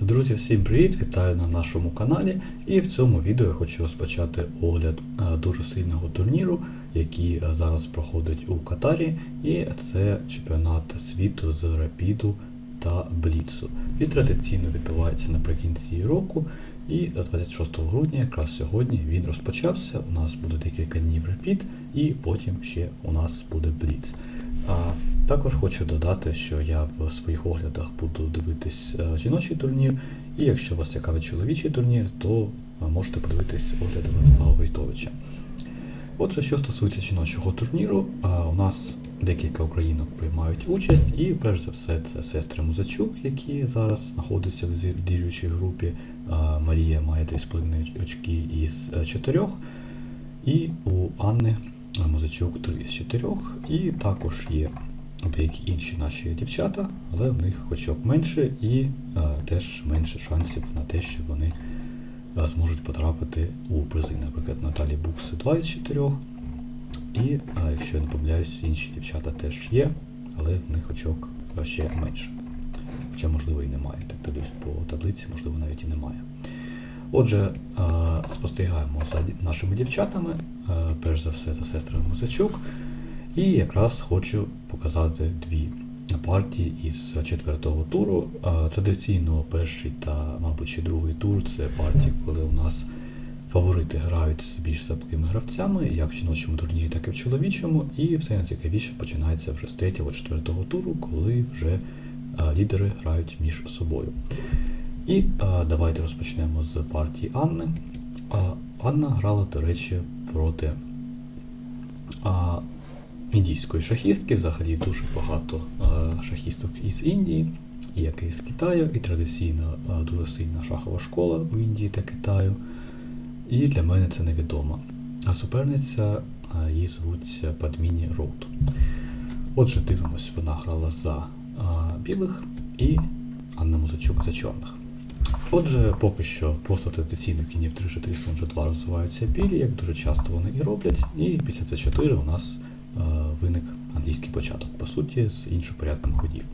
Друзі, всім привіт! Вітаю на нашому каналі. І в цьому відео я хочу розпочати огляд е, дуже сильного турніру, який е, зараз проходить у Катарі. І це чемпіонат світу з рапіду та бліцу. Він традиційно відбувається наприкінці року. І 26 грудня, якраз сьогодні, він розпочався. У нас буде декілька днів рапід, і потім ще у нас буде бліц. Також хочу додати, що я в своїх оглядах буду дивитись е, жіночий турнір, і якщо вас цікавить чоловічий турнір, то е, можете подивитись огляди Владислава Войтовича. Отже, що стосується жіночого турніру, у нас декілька українок приймають участь, і перш за все це сестри Музачук, які зараз знаходяться в лідіруючій групі. Марія має 3,5 очки із 4, і у Анни Музичук 3 з 4, і також є деякі інші наші дівчата, але в них очок менше і е, теж менше шансів на те, що вони е, зможуть потрапити у призи. Наприклад, Наталі Букси 2 із 4, і, е, якщо я не помиляюсь, інші дівчата теж є, але в них очок ще менше. Хоча, можливо, і немає. Так дивлюсь по таблиці, можливо, навіть і немає. Отже, спостерігаємо за нашими дівчатами, перш за все за сестрами Музичук. І якраз хочу показати дві партії із четвертого туру. Традиційно перший та, мабуть, ще другий тур це партії, коли у нас фаворити грають з більш слабкими гравцями, як в жіночому турнірі, так і в чоловічому. І все найцікавіше починається вже з третього четвертого туру, коли вже лідери грають між собою. І давайте розпочнемо з партії Анни. Анна грала, до речі, проти індійської шахістки. Взагалі дуже багато шахісток із Індії, як і з Китаю, і традиційно дуже сильна шахова школа у Індії та Китаю. І для мене це невідомо. А суперниця її звуть Падміні Роуд. Отже, дивимось, вона грала за білих і Анна Музичук за чорних. Отже, поки що просто традиційно кінів 3 g 3 слон g 2 розвиваються білі, як дуже часто вони і роблять, і після c4 у нас е, виник англійський початок, по суті, з іншим порядком ходів.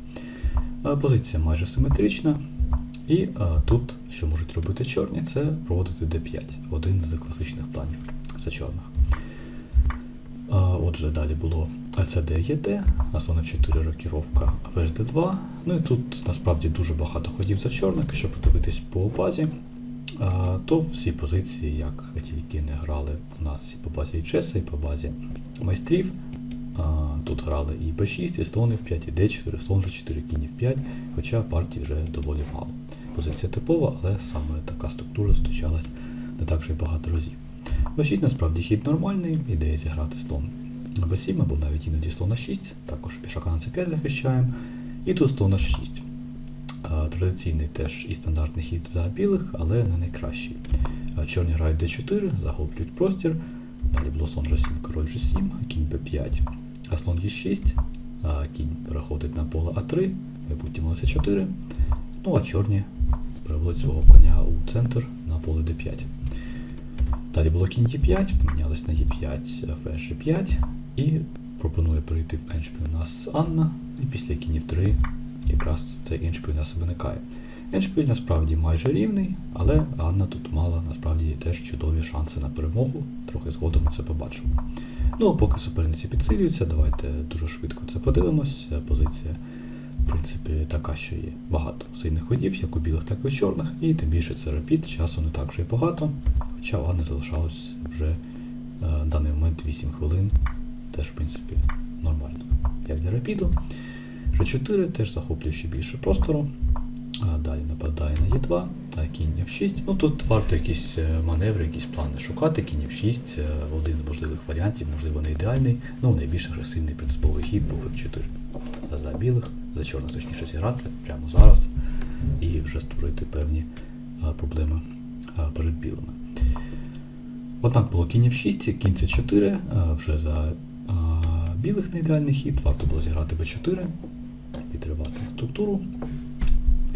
Е, позиція майже симетрична, і е, тут, що можуть робити чорні, це проводити d5, один з класичних планів за чорних. А, Отже, далі було АЦД ЄД, слон 4 рокіровка ВСД 2. Ну і тут насправді дуже багато ходів за чорних, якщо подивитись по базі, а, то всі позиції, як тільки не грали у нас і по базі Чеса, і по базі майстрів. Тут грали і Б6, і слон F5, і Д4, слон G4, кінь F5, хоча партій вже доволі мало. Позиція типова, але саме така структура зустрічалась не так же багато разів. Б6 насправді хід нормальний, ідея зіграти слон на Б7 або навіть іноді слон на 6, також пішака на С5 захищаємо. І тут слон на 6. Традиційний теж і стандартний хід за білих, але не найкращий. Чорні грають d4, захоплюють простір. Далі було слон G7, король G7, кінь B5, а слон Е6, а кінь переходить на поле А3, майбутньому на С4. Ну а чорні переводять свого коня у центр на поле d5. Далі було кінь Е5, помінялись на Е5, ферзь G5 і пропонує перейти в еншпіль у нас Анна, і після кінів 3 якраз цей еншпіль у нас виникає. Еншпіль насправді майже рівний, але Анна тут мала насправді теж чудові шанси на перемогу, трохи згодом ми це побачимо. Ну а поки суперниці підсилюються, давайте дуже швидко це подивимось. Позиція, в принципі, така, що є багато сильних ходів, як у білих, так і у чорних, і тим більше це репіт, часу не так вже і багато. Хоча у залишалось вже е, в даний момент 8 хвилин, теж, в принципі, нормально. Як для рапіду. G4 теж захоплює ще більше простору. Далі нападає на Е2, а кінь F6. Ну тут варто якісь е, маневри, якісь плани шукати. Кінь F6 е, один з можливих варіантів, можливо, не ідеальний, ну найбільш агресивний принциповий хід був F4. За білих, за чорних точніше зіграти прямо зараз і вже створити певні проблеми перед білими. Однак було кінь F6, кінь C4, вже за білих не ідеальний хід, варто було зіграти B4, підривати структуру.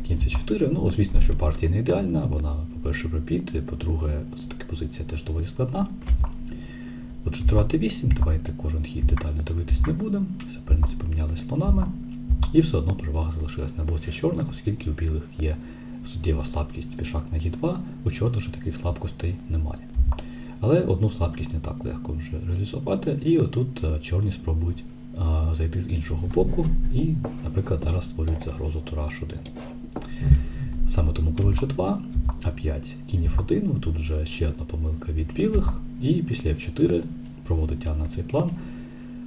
Кінь C4, ну, звісно, що партія не ідеальна, вона, по-перше, репіт, по-друге, це така позиція теж доволі складна. Отже, Тура Т8, давайте кожен хід детально дивитись не будемо. Суперниці поміняли слонами. І все одно перевага залишилась на боці чорних, оскільки у білих є суттєва слабкість пішак на Е2, у чорних же таких слабкостей немає. Але одну слабкість не так легко вже реалізувати, і отут е, чорні спробують е, зайти з іншого боку і, наприклад, зараз створюють загрозу тура H1. Саме тому король G2, А5, кінь F1, тут вже ще одна помилка від білих, і після F4 проводить Анна цей план,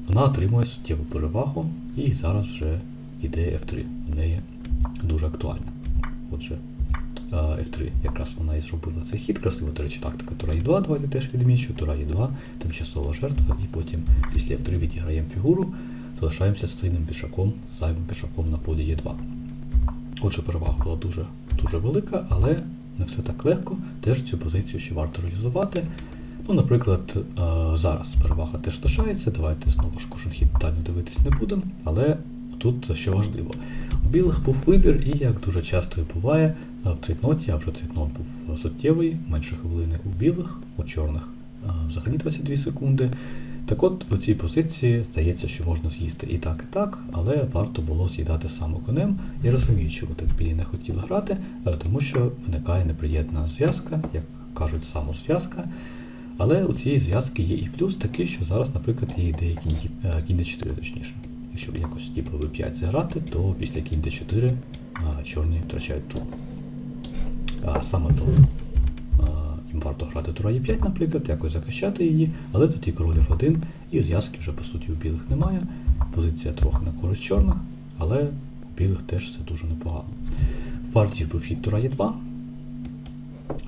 вона отримує суттєву перевагу, і зараз вже ідея F3 в неї дуже актуальна. Отже, е, F3 якраз вона і зробила цей хід, красиво, до речі, тактика Тура Е2, давайте теж відмічу, Тура Е2, тимчасова жертва, і потім після F3 відіграємо фігуру, залишаємося з сильним пішаком, зайвим пішаком на полі Е2. Отже, перевага була дуже, дуже велика, але не все так легко. Теж цю позицію ще варто реалізувати. Ну, наприклад, е, зараз перевага теж лишається. Давайте знову ж кожен хід детально дивитись не будемо. Але тут що важливо, у білих був вибір, і як дуже часто і буває, е, в цейтноті, а вже цейтнот був суттєвий, менше хвилини у білих, у чорних е, взагалі 22 секунди. Так от в цій позиції здається, що можна з'їсти і так, і так, але варто було з'їдати саме конем. Я розумію, чому так білі не хотіли грати, е, тому що виникає неприємна зв'язка, як кажуть, самозв'язка. Але у цієї зв'язки є і плюс такий, що зараз, наприклад, є ідея кінь, е, d4, точніше. Якщо якось типу v5 зіграти, то після кінь d4 а, чорні втрачають тур. А саме тому їм варто грати тура e5, наприклад, якось захищати її, але тоді король f1 і зв'язки вже по суті у білих немає. Позиція трохи на користь чорних, але у білих теж все дуже непогано. В партії ж був хід тура e2.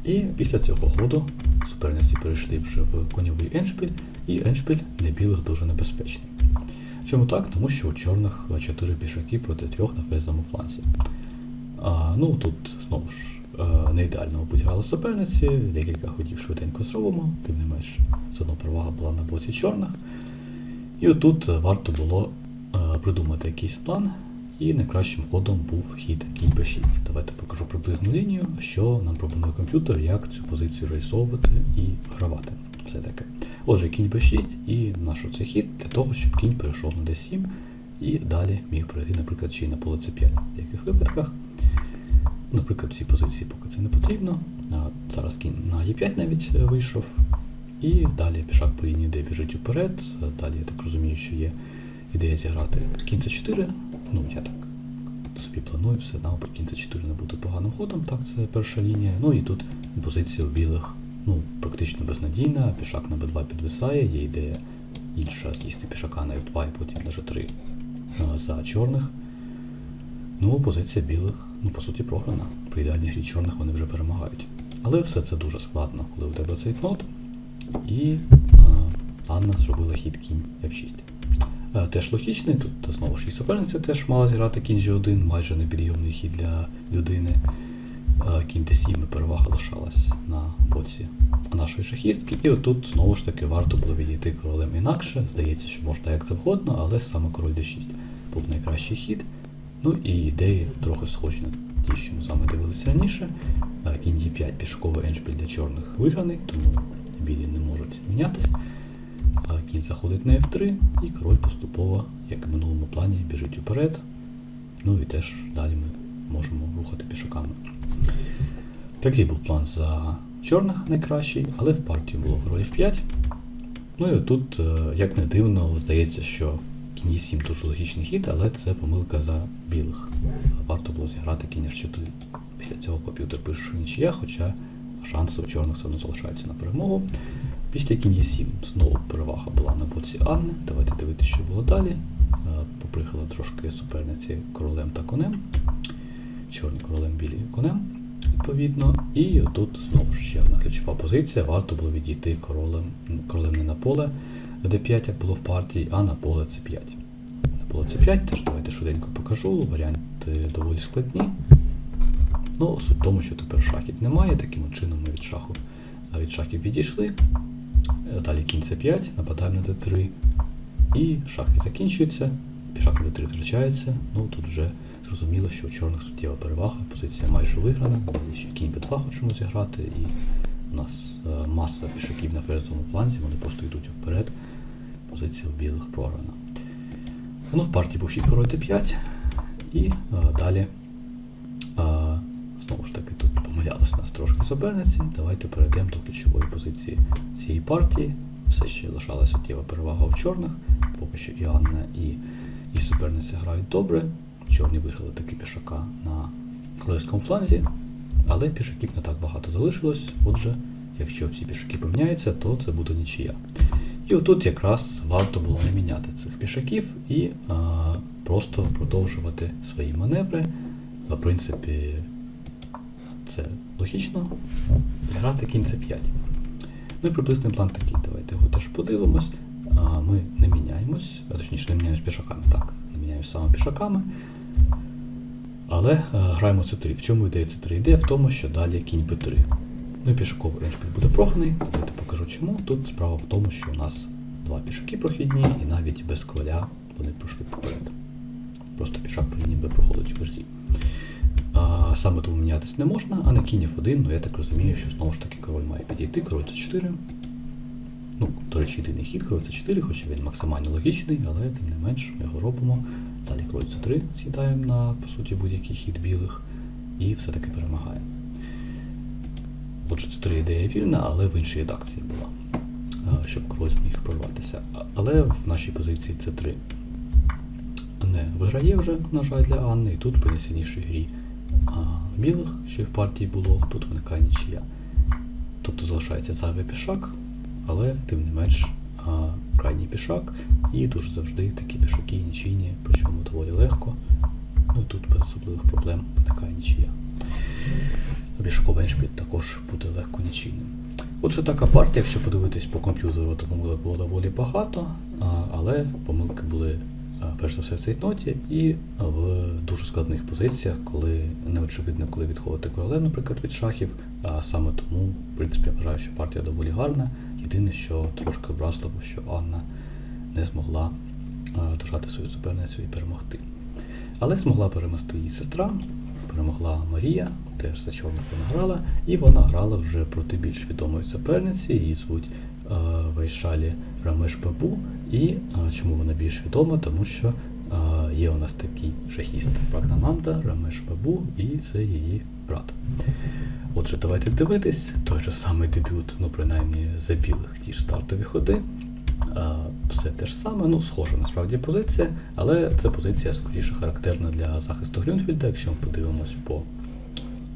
І після цього ходу суперниці перейшли вже в коньовий еншпіль, і еншпіль для білих дуже небезпечний. Чому так? Тому що у чорних 4 пішаки проти трьох на фейзовому фланзі. А, ну тут знову ж е, не ідеально, мабуть, суперниці, декілька ходів швиденько зробимо, тим не менш, все одно перевага була на боці чорних. І отут варто було е, придумати якийсь план, і найкращим ходом був хід кінь b6. Давайте покажу приблизну лінію, що нам пропонує комп'ютер, як цю позицію реалізовувати і гравати. Все таке. Отже, кінь b6 і наш оцей хід для того, щоб кінь перейшов на d7 і далі міг перейти, наприклад, ще й на поле c5 в деяких випадках. Наприклад, в цій позиції поки це не потрібно. Зараз кінь на e5 навіть е, вийшов. І далі пішак по лінії D біжить уперед. Далі я так розумію, що є ідея зіграти кінь c4. Ну, я так собі планую, все одно кінь c4 не буде поганим ходом, так, це перша лінія. Ну і тут позиція у білих ну, практично безнадійна, пішак на b2 підвисає, є ідея інша з'їсти пішака на f2 і потім на g3 за чорних. Ну, позиція білих, ну, по суті, програна. При ідеальній грі чорних вони вже перемагають. Але все це дуже складно, коли у тебе цей кнот. І а, Анна зробила хід кінь F6. Е, Теж логічний, тут знову ж і суперниця теж мала зіграти кінь G1, майже непідйомний хід для людини. Е, Кінь D7 і перевага лишалась на боці нашої шахістки. І отут знову ж таки варто було відійти королем інакше. Здається, що можна як завгодно, але саме король D6 був найкращий хід. Ну і ідеї трохи схожі на ті, що ми з вами дивилися раніше. Е, Кінь D5 пішковий еншпіль для чорних виграний, тому білі не можуть мінятись. Кінь заходить на F3 і король поступово, як в минулому плані, біжить уперед. Ну і теж далі ми можемо рухати пішаками. Такий був план за чорних найкращий, але в партії було король F5. Ну і тут, е, як не дивно, здається, що кінь 7 дуже логічний хід, але це помилка за білих. Варто було зіграти кінь H4. Після цього комп'ютер пише, що нічия, хоча шанси у чорних все одно залишаються на перемогу. Після кінь 7 знову перевага була на боці Анни. Давайте дивитися, що було далі. Е, Поприхала трошки суперниці королем та конем. Чорні королем, білі конем, відповідно. І тут знову ж ще одна ключова позиція. Варто було відійти королем, королем не на поле d5, як було в партії, а на поле c5. На поле c5 теж давайте швиденько покажу. Варіанти доволі складні. Ну, суть в тому, що тепер шахів немає, таким чином ми від шаху від шахів відійшли. Е, Далі кінь c5, нападаємо на d3. І шахи закінчуються, пішак на d3 втрачається. Ну тут вже зрозуміло, що у чорних суттєва перевага, позиція майже виграна. Далі ще кінь b2 хочемо зіграти, і у нас е, маса пішаків на ферзовому фланзі, вони просто йдуть вперед. Позиція білих програна. Ну, в партії був хід король d5, і е, далі е, знову ж таки помилялись нас трошки суперниці. Давайте перейдемо до ключової позиції цієї партії. Все ще лишалася суттєва перевага у чорних. Поки що і Анна, і, і суперниця грають добре. Чорні виграли таки пішака на королевському фланзі, але пішаків не так багато залишилось. Отже, якщо всі пішаки поміняються, то це буде нічия. І отут якраз варто було не міняти цих пішаків і а, просто продовжувати свої маневри. В принципі, це логічно. Зграти кінь це 5. Ну і приблизний план такий. Давайте його теж подивимось. А, Ми не міняємось, а точніше не міняємось пішаками, так. Не міняємось саме пішаками. Але е, граємо c3. В чому ідея c3? Ідея в тому, що далі кінь b3. Ну і пішаковий еншпіль буде програний. Давайте покажу чому. Тут справа в тому, що у нас два пішаки прохідні, і навіть без короля вони пройшли поперед. Просто пішак по Б проходить у версі. А, саме тому мінятись не можна, а на кінь F1, ну я так розумію, що знову ж таки король має підійти, король c4. Ну, до речі, єдиний хід король c4, хоча він максимально логічний, але тим не менш ми його робимо. Далі король c3 сідаємо на, по суті, будь-який хід білих і все-таки перемагаємо. Отже, це три ідея вільна, але в іншій редакції була, щоб король зміг прорватися. Але в нашій позиції це 3 не виграє вже, на жаль, для Анни, і тут при найсильнішій грі а, білих, що в партії було, тут виникає нічия. Тобто залишається зайвий пішак, але тим не менш а, крайній пішак, і дуже завжди такі пішаки нічийні, причому доволі легко. Ну і тут без особливих проблем виникає нічия. Пішаковий еншпіль також буде легко нічийним. Отже, така партія, якщо подивитись по комп'ютеру, то помилок було доволі багато, але помилки були перш за все в цій ноті і в дуже складних позиціях, коли не очевидно, коли відходити королем, наприклад, від шахів. А саме тому, в принципі, я вважаю, що партія доволі гарна. Єдине, що трошки образливо, що Анна не змогла дожати свою суперницю і перемогти. Але змогла перемогти її сестра, перемогла Марія, теж за чорних вона грала, і вона грала вже проти більш відомої суперниці, її звуть е, Вайшалі Рамеш Бабу. І е, чому вона більш відома? Тому що е, є у нас такий шахіст Прагнананда Рамеш Бабу, і це її брат. Отже, давайте дивитись, той же самий дебют, ну принаймні за білих ті ж стартові ходи. Все те ж саме, ну, схожа насправді позиція, але це позиція скоріше характерна для захисту Грюнфільда. Якщо ми подивимось по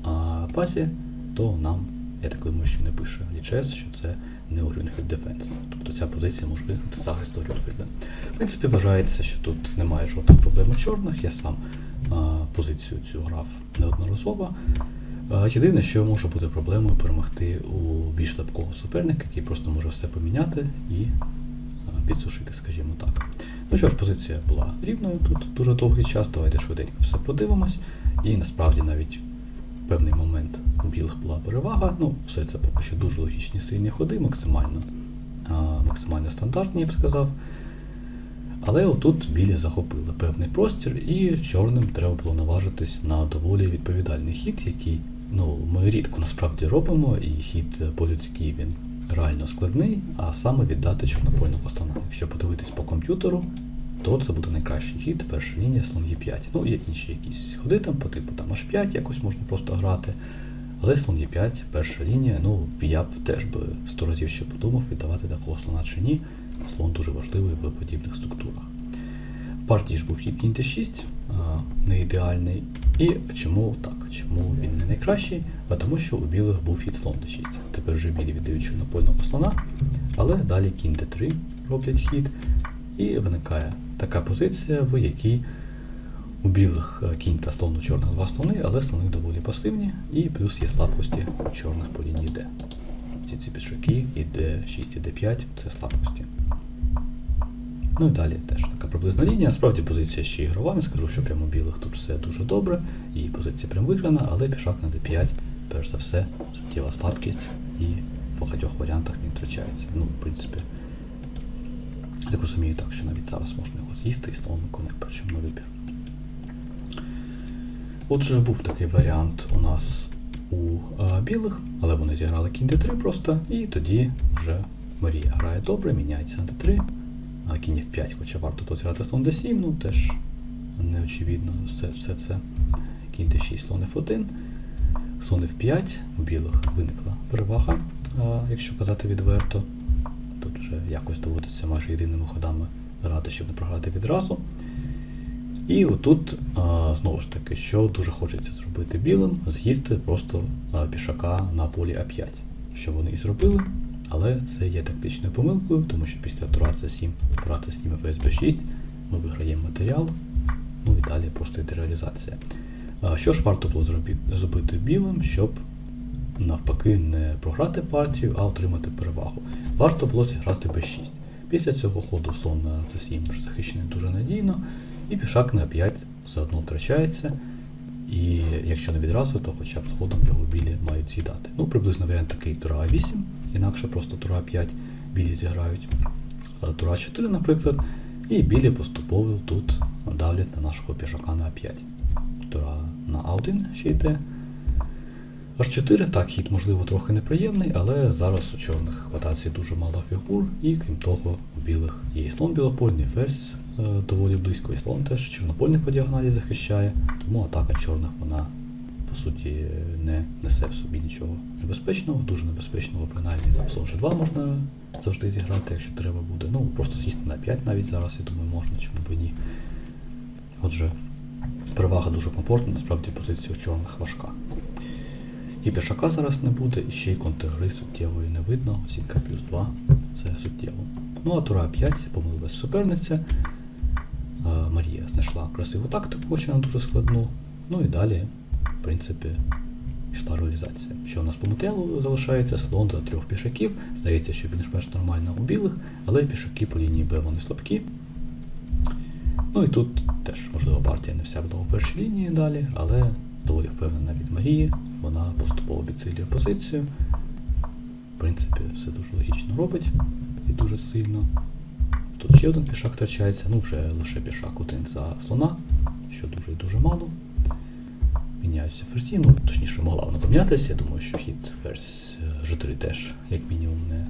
а, пасі, то нам, я так думаю, що не пише лічес, що це не Грюнфільд Дефенс. Тобто ця позиція може виникнути захисту Грюнфільда. В принципі, вважається, що тут немає жодних проблем у чорних. Я сам а, позицію цю грав неодноразово. Єдине, що може бути проблемою перемогти у більш слабкого суперника, який просто може все поміняти і підсушити, скажімо так. Ну що ж, позиція була рівною тут дуже довгий час. Давайте швиденько все подивимось. І насправді навіть в певний момент у білих була перевага. Ну, все це поки що дуже логічні сильні ходи, максимально, а, максимально стандартні, я б сказав. Але отут білі захопили певний простір, і чорним треба було наважитись на доволі відповідальний хід, який ну, ми рідко насправді робимо, і хід по-людськи він реально складний, а саме віддати чорнопольного слона. Якщо подивитись по комп'ютеру, то це буде найкращий хід, перша лінія слон Е5. Ну, є інші якісь ходи там, по типу там H5 якось можна просто грати. Але слон Е5, перша лінія, ну я б теж би сто разів ще подумав, віддавати такого слона чи ні. Слон дуже важливий в подібних структурах. В партії ж був хід кінь Т6, не ідеальний. І чому так? Чому він не найкращий? А тому що у білих був хід слон Д6. Тепер вже білі віддають чорнопольного слона, але далі кінь Д3 роблять хід. І виникає така позиція, в якій у білих е, кінь та слон у чорних два слони, але слони доволі пасивні, і плюс є слабкості у чорних по лінії Д. Ці ці пішаки і D6 і D5 це слабкості. Ну і далі теж така приблизна лінія. Насправді позиція ще ігрова, не скажу, що прямо у білих тут все дуже добре, і позиція прям виграна, але пішак на D5, перш за все, суттєва слабкість, і в багатьох варіантах він втрачається. Ну, в принципі, так розумію так, що навіть зараз можна його з'їсти і слоном конем, причому на вибір. Отже, був такий варіант у нас у е, білих, але вони зіграли кінь d3 просто, і тоді вже Марія грає добре, міняється на d3, а кінь f5, хоча варто тут слон d7, ну теж неочевидно все, все це. Кінь d6, слон f1. слон F5 у білих виникла перевага, а, якщо казати відверто. Тут вже якось доводиться майже єдиними ходами грати, щоб не програти відразу. І отут, а, знову ж таки, що дуже хочеться зробити білим, з'їсти просто пішака на полі А5. Що вони і зробили, але це є тактичною помилкою, тому що після тура C7, тура C7 і ФСБ 6 ми виграємо матеріал, ну і далі просто йде реалізація. Що ж варто було зробити білим, щоб навпаки не програти партію, а отримати перевагу? Варто було зіграти b6. Після цього ходу слон на c7 захищений дуже надійно, і пішак на 5 все одно втрачається. І якщо не відразу, то хоча б згодом його білі мають з'їдати. Ну, приблизно варіант такий тура А8, інакше просто тура А5 білі зіграють. Тура А4, наприклад, і білі поступово тут давлять на нашого пішака на А5. Тура на А1 ще йде. H4, так, хід, можливо, трохи неприємний, але зараз у чорних в дуже мало фігур, і крім того, у білих є і слон білопольний, ферзь е, доволі близько, і слон теж чорнопольний по діагоналі захищає, тому атака чорних вона по суті не несе в собі нічого небезпечного, дуже небезпечного, принаймні там слон G2 можна завжди зіграти, якщо треба буде. Ну, просто сісти на 5 навіть зараз, я думаю, можна, чому б ні. Отже, перевага дуже комфортна, насправді позиція у чорних важка. І пішака зараз не буде, і ще й контргри суттєвої не видно. Сітка плюс 2 це суттєво. Ну а тура 5 помилилась суперниця. Марія знайшла красиву тактику, хоча вона дуже складну. Ну і далі, в принципі, йшла реалізація. Що у нас по матеріалу залишається? Слон за трьох пішаків. Здається, що більш-менш нормально у білих, але пішаки по лінії Б вони слабкі. Ну і тут теж, можливо, партія не вся була у першій лінії далі, але доволі впевнена від Марії. Вона поступово підсилює позицію. В принципі, все дуже логічно робить і дуже сильно. Тут ще один пішак втрачається, ну вже лише пішак один за слона, що дуже і дуже мало. Міняються ферзі, ну точніше могла вона помінятися. Я думаю, що хід ферзь е, G3 теж, як мінімум, не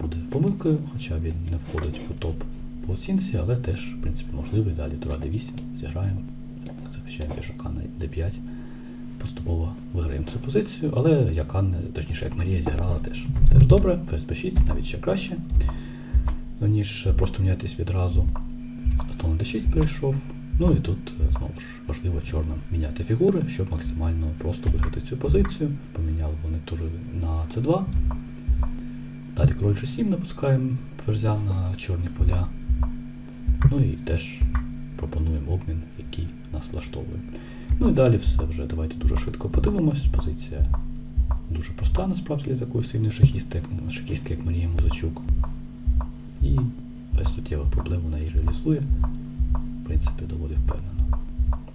буде помилкою, хоча він не входить у топ по оцінці, але теж, в принципі, можливий. Далі тура D8 зіграємо, захищаємо пішака на D5 поступово виграємо цю позицію, але як Анна, точніше, як Марія зіграла теж, теж добре, ФСБ 6 навіть ще краще, ніж просто мінятись відразу. Слон D6 перейшов. Ну і тут е, знову ж важливо чорним міняти фігури, щоб максимально просто виграти цю позицію. Поміняли вони тури на C2. Далі король G7 напускаємо ферзя на чорні поля. Ну і теж пропонуємо обмін, який нас влаштовує. Ну і далі все вже. Давайте дуже швидко подивимось. Позиція дуже проста, насправді для такої сильної шахісти, як, шахістки, як Марія Музачук. І без суттєвих проблем вона її реалізує. В принципі, доволі впевнено.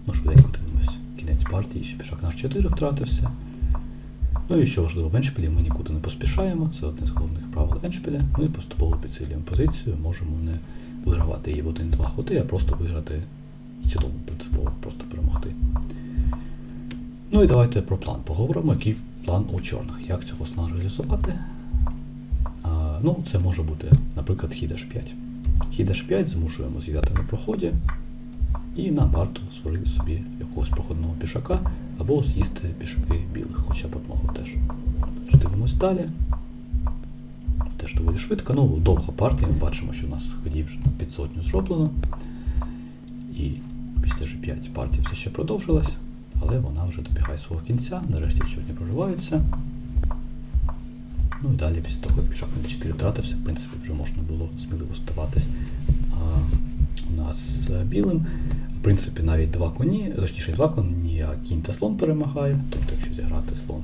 Ну, швиденько дивимось. Кінець партії, ще пішак наш 4 втратився. Ну і що важливо, в Еншпілі ми нікуди не поспішаємо, це одне з головних правил Еншпіля. Ми поступово підсилюємо позицію, можемо не вигравати її в один-два ходи, а просто виграти в цілому принципово, просто перемогти. Ну і давайте про план поговоримо, який план у чорних. Як цього сна реалізувати? А, ну, це може бути, наприклад, хід H5. Хід H5 змушуємо з'їдати на проході, і нам варто створити собі якогось проходного пішака або з'їсти пішаки білих, хоча б одного теж. Дивимось далі. Теж доволі швидко. Ну, довга партія, ми бачимо, що у нас ходів вже під сотню зроблено. І після G5 партія все ще продовжилась, але вона вже добігає свого кінця. Нарешті чорні проживаються. Ну і далі після того, як пішак на d4 втратився, в принципі, вже можна було сміливо ставатись а, у нас з білим. В принципі, навіть два коні, точніше два коні, а кінь та слон перемагає. Тобто, якщо зіграти слон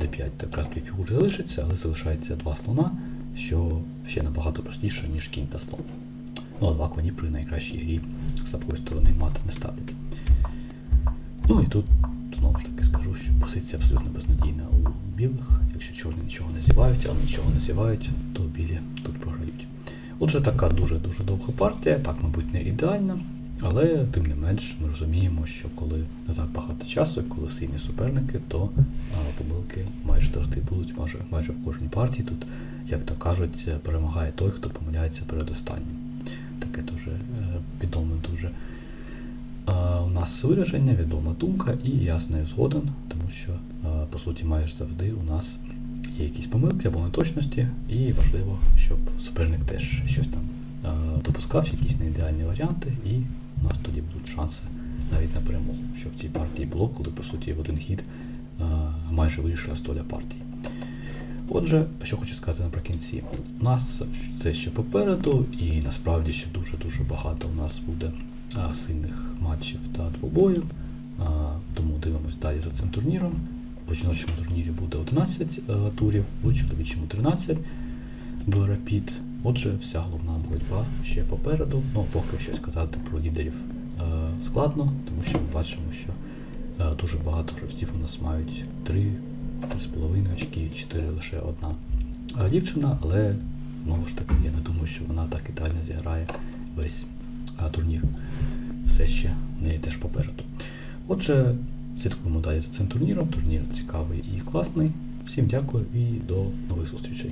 d5, то якраз дві фігури залишиться, але залишається два слона, що ще набагато простіше, ніж кінь та слон. Ну, а два коні при найкращій грі слабкої сторони мати не ставлять. Ну і тут знову ж таки скажу, що позиція абсолютно безнадійна у білих. Якщо чорні нічого не зівають, а нічого не зівають, то білі тут програють. Отже, така дуже-дуже довга партія, так, мабуть, не ідеальна, але тим не менш ми розуміємо, що коли не так багато часу, коли сильні суперники, то а, помилки майже завжди будуть майже, майже в кожній партії. Тут, як то кажуть, перемагає той, хто помиляється перед останнім. Таке дуже е, відоме дуже е, у нас вираження, відома думка, і я з нею згоден, тому що, е, по суті, майже завжди у нас є якісь помилки або неточності, і важливо, щоб суперник теж щось там допускав, якісь неідеальні варіанти, і у нас тоді будуть шанси навіть на перемогу, що в цій партії було, коли по суті в один хід майже вирішилась доля партії. Отже, що хочу сказати наприкінці, у нас це ще попереду, і насправді ще дуже-дуже багато у нас буде сильних матчів та двобоїв. Тому дивимось далі за цим турніром. У жіночому турнірі буде 11 е, турів, у чоловічому 13 в Rapid. Отже, вся головна боротьба ще попереду. Ну, поки що сказати про лідерів е, складно, тому що ми бачимо, що е, дуже багато гравців у нас мають 3, 3,5 очки, 4 лише одна е, дівчина, але знову ж таки я не думаю, що вона так ідеально зіграє весь е, турнір. Все ще в неї теж попереду. Отже, слідкуємо далі за цим турніром. Турнір цікавий і класний. Всім дякую і до нових зустрічей.